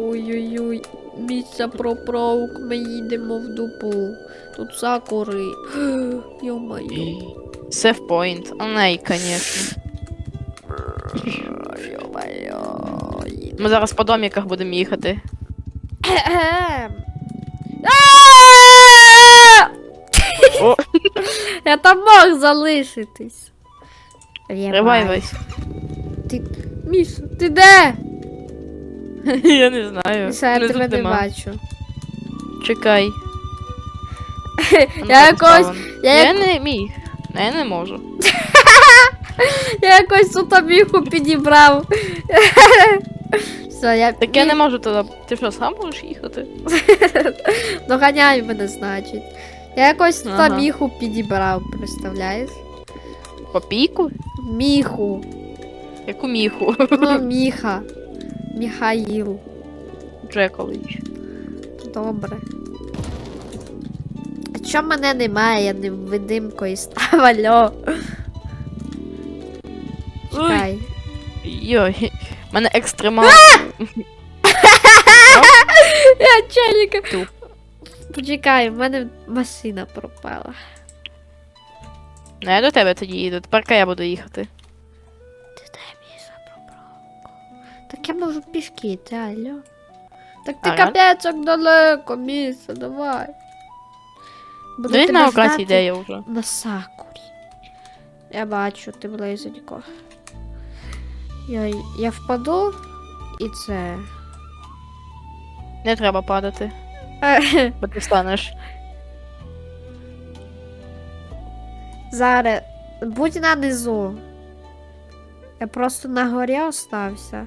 Ой-ой-ой, місця проправок, ми їдемо в дупу. Тут сакури. Point. А неї, звісно. Ми зараз по доміках будемо їхати. Я там мог залишитись. Ревайвайся. Ти... Міш, ти де? Я не знаю. Внизу тебе не нема. бачу. Чекай. Ну, Я якось- я Я як- не міг. Я не можу. Я якось тут міху підібрав. Все, я... Так я не можу туди. Ти що, сам можеш їхати? Доганяй мене, значить. Я якось тут Ага. міху підібрав, представляєш? По піку? Міху. Яку міху? Ну, міха. Міхаїл. Джекович. Добре. А чо мене немає? Я невидимкою став, алло. Чекай. Йой. Мене екстремал. Я челіка. Почекай, в мене машина пропала. Ну я до тебе тоді їду. Тепер я буду їхати. Так я можу пішки йти, алло. Так ти капець як далеко, місце, давай. Буду Дивись тебе на ждати ідея вже. На сакурі. Я бачу, ти близенько. Я, я впаду і це. Не треба падати, бо ти станеш. Зараз будь на низу. Я просто на горі остався.